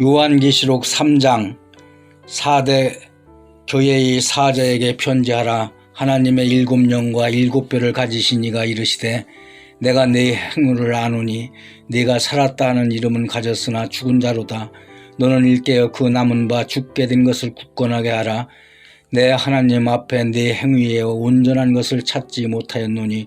요한계시록 3장 4대 교회의 사자에게 편지하라. 하나님의 일곱 영과 일곱 뼈를 가지신 이가 이르시되 내가 네 행위를 아노니 네가 살았다 하는 이름은 가졌으나 죽은 자로다. 너는 일깨어 그 남은 바 죽게 된 것을 굳건하게 하라. 내 하나님 앞에 네 행위에 온전한 것을 찾지 못하였노니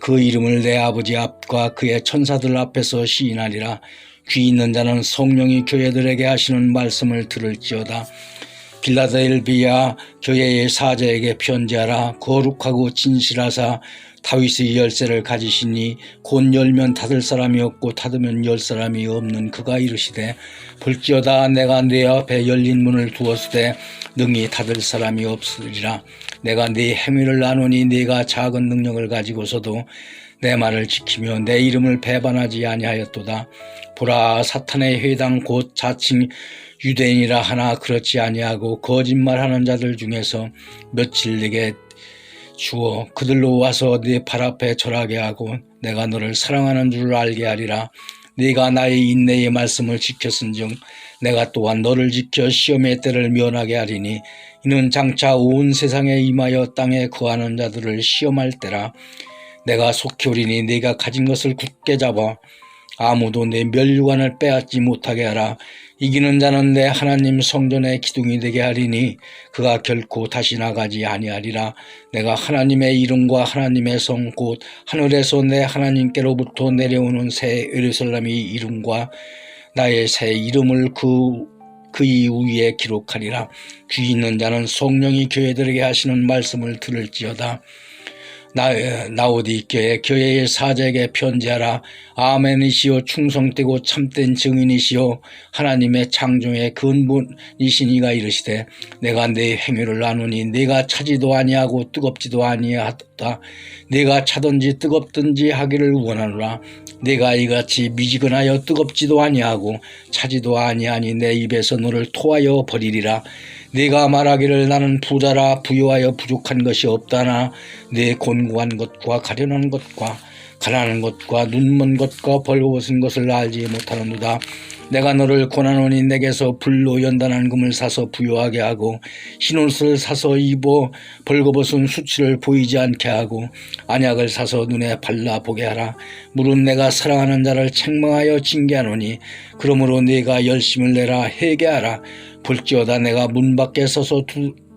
그 이름을 내 아버지 앞과 그의 천사들 앞에서 시인하리라. 귀 있는 자는 성령이 교회들에게 하시는 말씀을 들을지어다. 빌라델비아 교회의 사자에게 편지하라. 거룩하고 진실하사 다윗의 열쇠를 가지시니 곧 열면 닫을 사람이 없고 닫으면 열 사람이 없는 그가 이르시되 볼지어다 내가 네 앞에 열린 문을 두었으되 능히 닫을 사람이 없으리라 내가 네 행위를 나누니 네가 작은 능력을 가지고서도 내 말을 지키며 내 이름을 배반하지 아니하였도다. 보라 사탄의 회당 곧 자칭 유대인이라 하나 그렇지 아니하고 거짓말하는 자들 중에서 며칠 내게 주어 그들로 와서 네 발 앞에 절하게 하고 내가 너를 사랑하는 줄 알게 하리라 네가 나의 인내의 말씀을 지켰은즉 내가 또한 너를 지켜 시험의 때를 면하게 하리니 이는 장차 온 세상에 임하여 땅에 거하는 자들을 시험할 때라 내가 속히 오리니 네가 가진 것을 굳게 잡아 아무도 내 멸류관을 빼앗지 못하게 하라. 이기는 자는 내 하나님 성전의 기둥이 되게 하리니 그가 결코 다시 나가지 아니하리라. 내가 하나님의 이름과 하나님의 성 곧 하늘에서 내 하나님께로부터 내려오는 새 예루살렘의 이름과 나의 새 이름을 그 그이 위에 기록하리라. 귀 있는 자는 성령이 교회들에게 하시는 말씀을 들을지어다. 나, 나오디교회 교회의 사자에게 편지하라. 아멘이시오 충성되고 참된 증인이시오 하나님의 창조의 근본이신 이가 이르시되 내가 내 행위를 나누니 내가 차지도 아니하고 뜨겁지도 아니하다. 내가 차든지 뜨겁든지 하기를 원하노라. 내가 이같이 미지근하여 뜨겁지도 아니하고 차지도 아니하니 내 입에서 너를 토하여 버리리라. 네가 말하기를 나는 부자라 부유하여 부족한 것이 없다나 내 곤고한 것과 가련한 것과 가난한 것과 눈먼 것과 벌거벗은 것을 알지 못하는도다. 내가 너를 고난하니 내게서 불로 연단한 금을 사서 부유하게 하고 흰옷을 사서 입어 벌거벗은 수치를 보이지 않게 하고 안약을 사서 눈에 발라 보게 하라 물은 내가 사랑하는 자를 책망하여 징계하노니 그러므로 네가 열심을 내라 회개하라 볼지어다 내가 문 밖에 서서 두,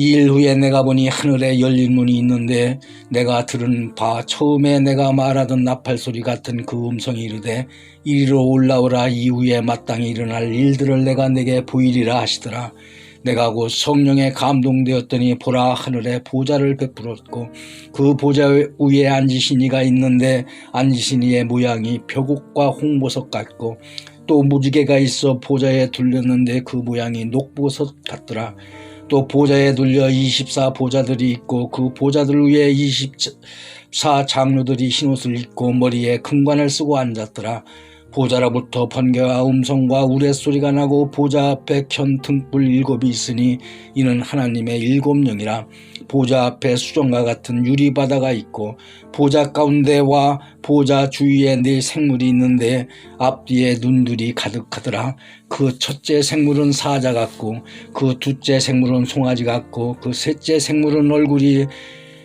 2일 후에 내가 보니 하늘에 열린 문이 있는데 내가 들은 바 처음에 내가 말하던 나팔 소리 같은 그 음성이 이르되 이리로 올라오라 이후에 마땅히 일어날 일들을 내가 내게 보이리라 하시더라. 내가 곧 성령에 감동되었더니 보라 하늘에 보좌를 베풀었고 그 보좌 위에 앉으신 이가 있는데 앉으신 이의 모양이 벽옥과 홍보석 같고 또 무지개가 있어 보좌에 둘렸는데 그 모양이 녹보석 같더라 또 보좌에 둘려 24 보좌들이 있고 그 보좌들 위에 24 장로들이 흰옷을 입고 머리에 금관을 쓰고 앉았더라. 보좌로부터 번개와 음성과 우레소리가 나고 보좌 앞에 켠 등불 일곱이 있으니 이는 하나님의 일곱 영이라. 보좌 앞에 수정과 같은 유리바다가 있고 보좌 가운데와 보좌 주위에 네 생물이 있는데 앞뒤에 눈들이 가득하더라. 그 첫째 생물은 사자 같고 그 둘째 생물은 송아지 같고 그 셋째 생물은 얼굴이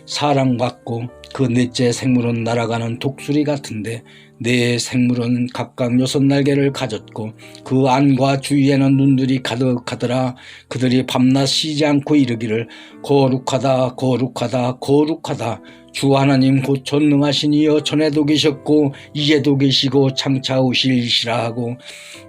사람 같고 그 넷째 생물은 날아가는 독수리 같은데 네 생물은 각각 여섯 날개를 가졌고 그 안과 주위에는 눈들이 가득하더라. 그들이 밤낮 쉬지 않고 이르기를 거룩하다 거룩하다 거룩하다. 주 하나님 곧 전능하신 이여 전에도 계셨고 이제도 계시고 장차 오실시라 하고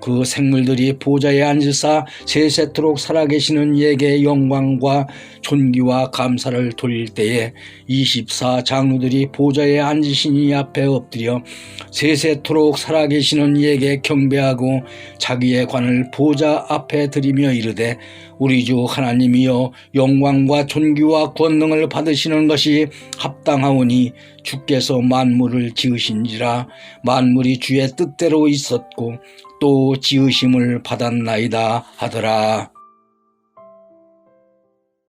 그 생물들이 보좌에 앉으사 세세토록 살아계시는 이에게 영광과 존귀와 감사를 돌릴 때에 24 장로 들이 보좌에 앉으신 이 앞에 엎드려 세세토록 살아계시는 이에게 경배하고 자기의 관을 보좌 앞에 드리며 이르되 우리 주 하나님이여 영광과 존귀와 권능을 받으시는 것이 합당하오니 주께서 만물을 지으신지라 만물이 주의 뜻대로 있었고 또 지으심을 받았나이다 하더라.